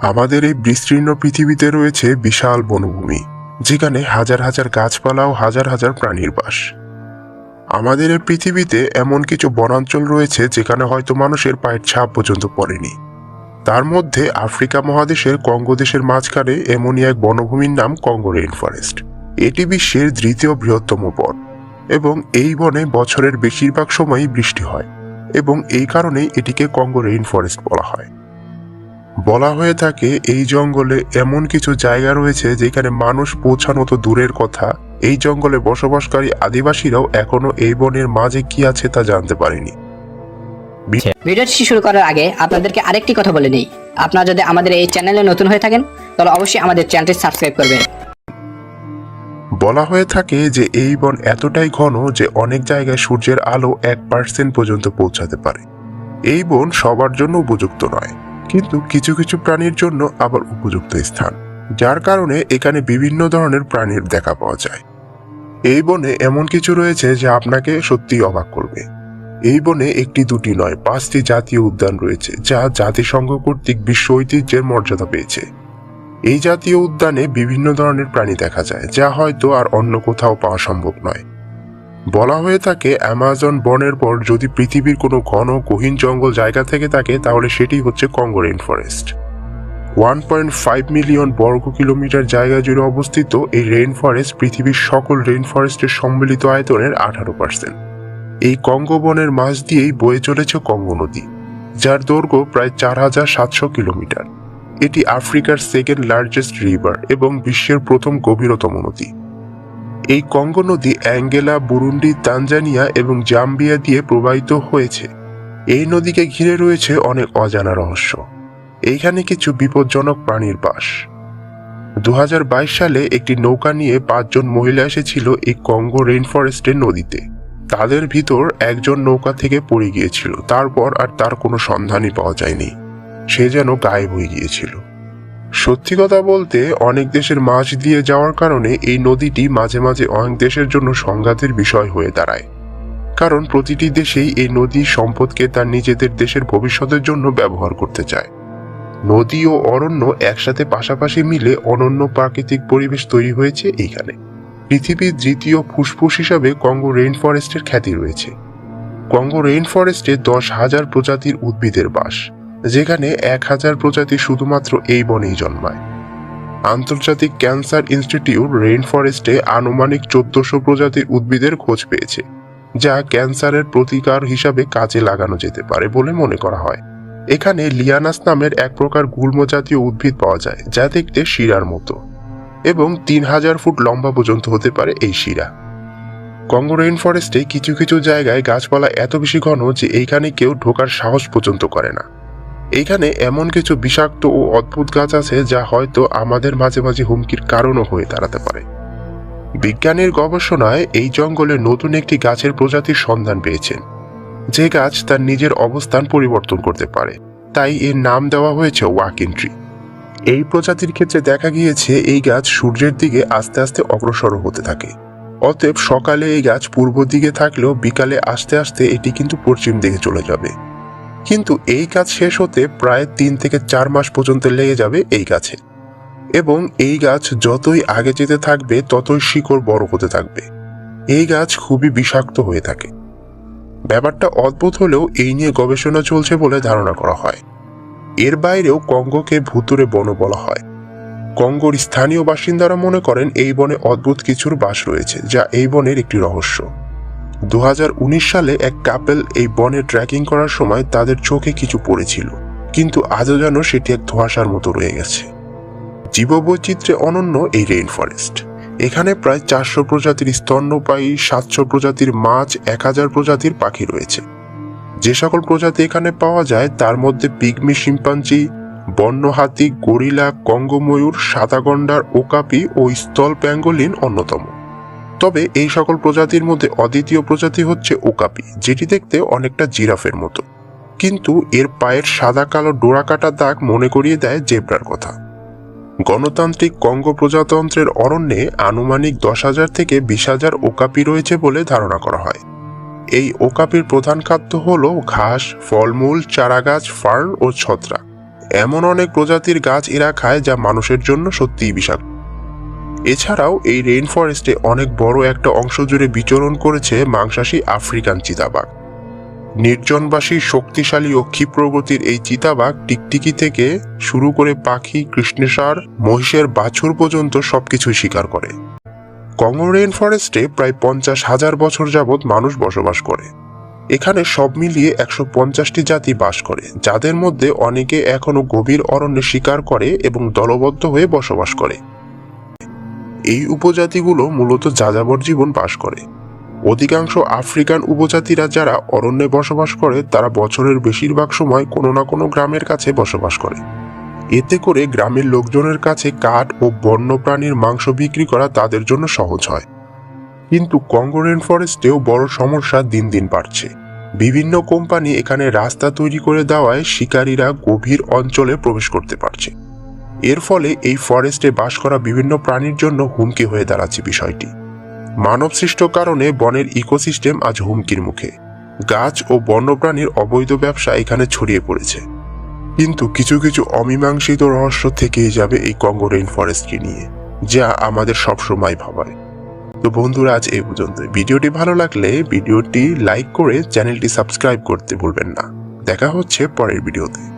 আমাদের এই বিস্তীর্ণ পৃথিবীতে রয়েছে বিশাল বনভূমি, যেখানে হাজার হাজার গাছপালা ও হাজার হাজার প্রাণীর বাস। আমাদের এই পৃথিবীতে এমন কিছু বনাঞ্চল রয়েছে যেখানে হয়তো মানুষের পায়ের ছাপ পর্যন্ত পড়েনি। তার মধ্যে আফ্রিকা মহাদেশের কঙ্গো দেশের মাঝখানে এমনই এক বনভূমির নাম কঙ্গো রেইন ফরেস্ট। এটি বিশ্বের দ্বিতীয় বৃহত্তম বন এবং এই বনে বছরের বেশিরভাগ সময়ই বৃষ্টি হয় এবং এই কারণেই এটিকে কঙ্গো রেইন ফরেস্ট বলা হয়। বলা হয়ে থাকে এই জঙ্গলে এমন কিছু জায়গা রয়েছে যেখানে মানুষ পৌঁছানো তো দূরের কথা। এই জঙ্গলে বসবাসকারী আদিবাসীরাও এখনও এই বনের মাঝে কি আছে তা জানতে পারেনি। ভিডিওটি শুরু করার আগে আপনাদেরকে আরেকটি কথা বলে নিই। আপনারা যদি আমাদের এই চ্যানেলে নতুন হয়ে থাকেন তাহলে অবশ্যই আমাদের চ্যানেলটি সাবস্ক্রাইব করবেন। বলা হয়ে থাকে যে এই বন এতটাই ঘন যে অনেক জায়গায় সূর্যের আলো এক পার্সেন্ট পর্যন্ত পৌঁছাতে পারে। এই বন সবার জন্য উপযুক্ত নয়। কিন্তু কিছু কিছু প্রাণীর জন্য আবার উপযুক্ত স্থান, যার কারণে এখানে বিভিন্ন ধরনের প্রাণীর দেখা পাওয়া যায়। এই বনে এমন কিছু রয়েছে যা আপনাকে সত্যিই অবাক করবে। এই বনে একটি দুটি নয়, পাঁচটি জাতীয় উদ্যান রয়েছে, যা জাতিসংঘ কর্তৃক বিশ্ব ঐতিহ্যের মর্যাদা পেয়েছে। এই জাতীয় উদ্যানে বিভিন্ন ধরনের প্রাণী দেখা যায়, যা হয়তো আর অন্য কোথাও পাওয়া সম্ভব নয়। বলা হয়ে থাকে, অ্যামাজন বনের পর যদি পৃথিবীর কোনো ঘন গহীন জঙ্গল জায়গা থেকে থাকে, তাহলে সেটি হচ্ছে Congo rain forest one point five million বর্গ কিলোমিটার জায়গা জুড়ে অবস্থিত এই রেইন ফরেস্ট পৃথিবীর সকল রেইন ফরেস্টের সম্মিলিত আয়তনের আঠারো পার্সেন্ট এই কঙ্গো বনের মাঝ দিয়েই বয়ে চলেছে কঙ্গো নদী, যার দৈর্ঘ্য প্রায় চার হাজার সাতশো কিলোমিটার। এটি আফ্রিকার সেকেন্ড লার্জেস্ট রিভার এবং বিশ্বের প্রথম গভীরতম নদী। এই কঙ্গো নদী অ্যাঙ্গেলা, বুরুন্ডি, তানজানিয়া এবং জাম্বিয়া দিয়ে প্রবাহিত হয়েছে। এই নদীকে ঘিরে রয়েছে অনেক অজানা রহস্য। এইখানে কিছু বিপজ্জনক প্রাণীর বাস। দু হাজার বাইশ সালে একটি নৌকা নিয়ে পাঁচজন মহিলা এসেছিল এই কঙ্গো রেইন ফরেস্টের নদীতে। তাদের ভিতর একজন নৌকা থেকে পড়ে গিয়েছিল, তারপর আর তার কোনো সন্ধানই পাওয়া যায়নি। সে যেন গায়েব হয়ে গিয়েছিল। সত্যি কথা বলতে, অনেক দেশের মাছ দিয়ে যাওয়ার কারণে এই নদীটি মাঝে মাঝে অনেক দেশের জন্য সংঘাতের বিষয় হয়ে দাঁড়ায়। কারণ প্রতিটি দেশেই এই নদী সম্পদকে তার নিজেদের দেশের ভবিষ্যতের জন্য ব্যবহার করতে চায়। নদী ও অরণ্য একসাথে পাশাপাশি মিলে অনন্য প্রাকৃতিক পরিবেশ তৈরি হয়েছে এইখানে। পৃথিবীর দ্বিতীয় ফুসফুস হিসাবে কঙ্গো রেইন ফরেস্টের খ্যাতি রয়েছে। কঙ্গো রেইন ফরেস্টে দশ হাজার প্রজাতির উদ্ভিদের বাস। যেখানে এক হাজার প্রজাতি শুধুমাত্র এই বনেই জন্মায়। আন্তর্জাতিক ক্যান্সার ইনস্টিটিউট রেইন ফরেস্টে আনুমানিক চোদ্দশো প্রজাতির উদ্ভিদের খোঁজ পেয়েছে, যা ক্যান্সারের প্রতিকার হিসাবে কাজে লাগানো যেতে পারে বলে মনে করা হয়। এখানে লিয়ানাস নামের এক প্রকার গুল্ম জাতীয় উদ্ভিদ পাওয়া যায়, যা দেখতে শিরার মতো, এবং তিন হাজার ফুট লম্বা পর্যন্ত হতে পারে এই শিরা। কঙ্গো রেইন ফরেস্টে কিছু কিছু জায়গায় গাছপালা এত বেশি ঘন যে এইখানে কেউ ঢোকার সাহস পর্যন্ত করে না। এইখানে এমন কিছু বিষাক্ত ও অদ্ভুত গাছ আছে যা হয়তো আমাদের মাঝে মাঝে হুমকির কারণও হয়ে দাঁড়াতে পারে। বিজ্ঞানীর গবেষণায় এই জঙ্গলে নতুন একটি গাছের প্রজাতির সন্ধান পেয়েছেন। যে গাছ তার নিজের অবস্থান পরিবর্তন করতে পারে। তাই এর নাম দেওয়া হয়েছে ওয়াকিং ট্রি। এই প্রজাতির ক্ষেত্রে দেখা গিয়েছে এই গাছ সূর্যের দিকে আস্তে আস্তে অগ্রসর হতে থাকে। অতএব সকালে এই গাছ পূর্ব দিকে থাকলেও বিকালে আস্তে আস্তে এটি কিন্তু পশ্চিম দিকে চলে যাবে। কিন্তু এই কাজ শেষ হতে প্রায় তিন থেকে চার মাস পর্যন্ত লেগে যাবে এই গাছে। এবং এই গাছ যতই আগে যেতে থাকবে, ততই শিকড় বড় হতে থাকবে। এই গাছ খুবই বিষাক্ত হয়ে থাকে। ব্যাপারটা অদ্ভুত হলেও এই নিয়ে গবেষণা চলছে বলে ধারণা করা হয়। এর বাইরেও কঙ্গকে ভুতুরে বন বলা হয়। কঙ্গোর স্থানীয় বাসিন্দারা মনে করেন এই বনে অদ্ভুত কিছুর বাস রয়েছে, যা এই বনের একটি রহস্য। দু হাজার উনিশ সালে এক কাপেল এই বনে ট্রেকিং করার সময় তাদের চোখে কিছু পড়েছিল। কিন্তু আজও যেন সেটি এক ধোঁয়াশার মতো রয়ে গেছে। জীববৈচিত্র্যে অনন্য এই রেইন ফরেস্ট এখানে প্রায় চারশো প্রজাতির স্তন্যপায়ী, সাতশো প্রজাতির মাছ এক হাজার প্রজাতির পাখি রয়েছে। যে সকল প্রজাতি এখানে পাওয়া যায়, তার মধ্যে পিগমি শিম্পাঞ্জি বন্য হাতি গরিলা কঙ্গো ময়ূর সাদা গন্ডার ওকাপি ও স্থল প্যাঙ্গোলিন অন্যতম। তবে এই সকল প্রজাতির মধ্যে অদ্বিতীয় প্রজাতি হচ্ছে ওকাপি, যেটি দেখতে অনেকটা জিরাফের মতো। কিন্তু এর পায়ের সাদা কালো ডোরাকাটা দাগ মনে করিয়ে দেয় জেব্রার কথা। গণতান্ত্রিক কঙ্গো প্রজাতন্ত্রের অরণ্যে আনুমানিক দশ হাজার থেকে বিশ হাজার ওকাপি রয়েছে বলে ধারণা করা হয়। এই ওকাপির প্রধান খাদ্য হল ঘাস, ফলমূল, চারাগাছ, ফার্ন ও ছত্রাক। এমন অনেক প্রজাতির গাছ এরা খায় যা মানুষের জন্য সত্যিই বিষাক্ত। এছাড়াও এই রেইন ফরেস্টে অনেক বড় একটা অংশ জুড়ে বিচরণ করেছে মাংসাশী আফ্রিকান চিতাবাঘ। নির্জনবাসী, শক্তিশালী ও ক্ষিপ্রগতির এই চিতাবাঘ টিকটিকি থেকে শুরু করে পাখি, কৃষ্ণসার, মহিষের বাছুর পর্যন্ত সবকিছুই শিকার করে। কঙ্গো রেইন ফরেস্টে প্রায় পঞ্চাশ হাজার বছর যাবৎ মানুষ বসবাস করে। এখানে সব মিলিয়ে একশো পঞ্চাশটি জাতি বাস করে, যাদের মধ্যে অনেকে এখনও গভীর অরণ্যে শিকার করে এবং দলবদ্ধ হয়ে বসবাস করে। এই উপজাতিগুলো মূলত যাযাবর জীবন বাস করে। অধিকাংশ আফ্রিকান উপজাতিরা যারা অরণ্যে বসবাস করে, তারা বছরের বেশিরভাগ সময় কোনো না কোনো গ্রামের কাছে বসবাস করে। এতে করে গ্রামের লোকজনের কাছে কাঠ ও বন্যপ্রাণীর মাংস বিক্রি করা তাদের জন্য সহজ হয়। কিন্তু কঙ্গো রেন ফরেস্টেও বড় সমস্যা দিন দিন বাড়ছে। বিভিন্ন কোম্পানি এখানে রাস্তা তৈরি করে দেওয়ায় শিকারীরা গভীর অঞ্চলে প্রবেশ করতে পারছে। এর ফলে এই ফরেস্টে বাস করা বিভিন্ন প্রাণীর জন্য হুমকি হয়ে দাঁড়াচ্ছে বিষয়টি। মানবসৃষ্ট কারণে বনের ইকোসিস্টেম আজ হুমকির মুখে। গাছ ও বন্যপ্রাণীর অবৈধ ব্যবসা এখানে ছড়িয়ে পড়েছে। কিন্তু কিছু কিছু অমীমাংসিত রহস্য থেকেই যাবে এই কঙ্গো রেইন ফরেস্টকে নিয়ে, যা আমাদের সবসময় ভাবায়। তো বন্ধুরা, আজ এই পর্যন্ত। ভিডিওটি ভালো লাগলে ভিডিওটি লাইক করে চ্যানেলটি সাবস্ক্রাইব করতে ভুলবেন না। দেখা হচ্ছে পরের ভিডিওতে।